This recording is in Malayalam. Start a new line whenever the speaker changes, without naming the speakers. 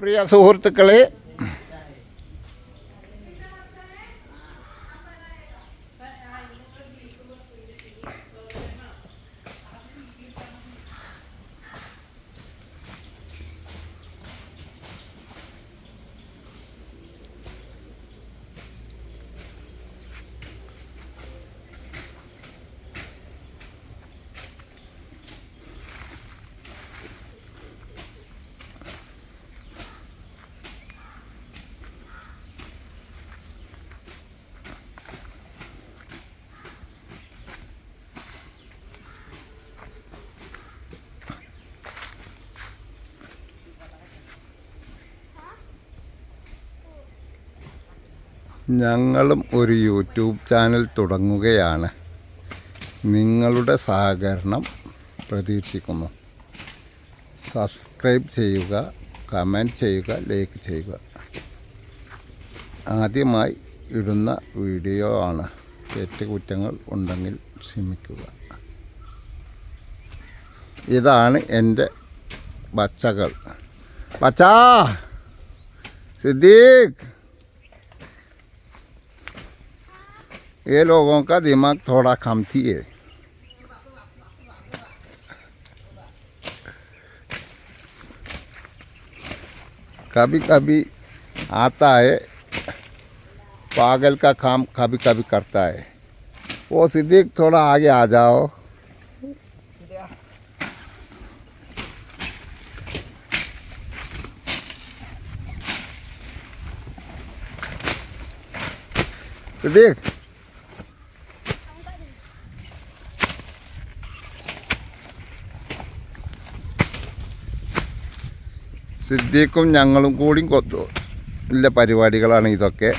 പ്രിയ സുഹൃത്തുക്കളെ ഞങ്ങളും ഒരു യൂട്യൂബ് ചാനൽ തുടങ്ങുകയാണ്. നിങ്ങളുടെ സഹകരണം പ്രതീക്ഷിക്കുന്നു. സബ്സ്ക്രൈബ് ചെയ്യുക കമന്റ് ചെയ്യുക ലൈക്ക് ചെയ്യുക. ആദ്യമായി ഇടുന്ന വീഡിയോ ആണ്. തെറ്റുകുറ്റങ്ങൾ ഉണ്ടെങ്കിൽ ക്ഷമിക്കുക. ഇതാണ് എന്റെ ബച്ചകൾ ബച്ചാ സിദ്ദീഖ്! ये लोगों का दिमाग थोड़ा कमती है कभी कभी आता है, पागल का काम कभी कभी करता है। वो सिद्दीक थोड़ा आगे आ जाओ। सिद्दीक സിദ്ദീഖും ഞങ്ങളും കൂടിയും കൊത്തു ഉള്ള പരിപാടികളാണ് ഇതൊക്കെ.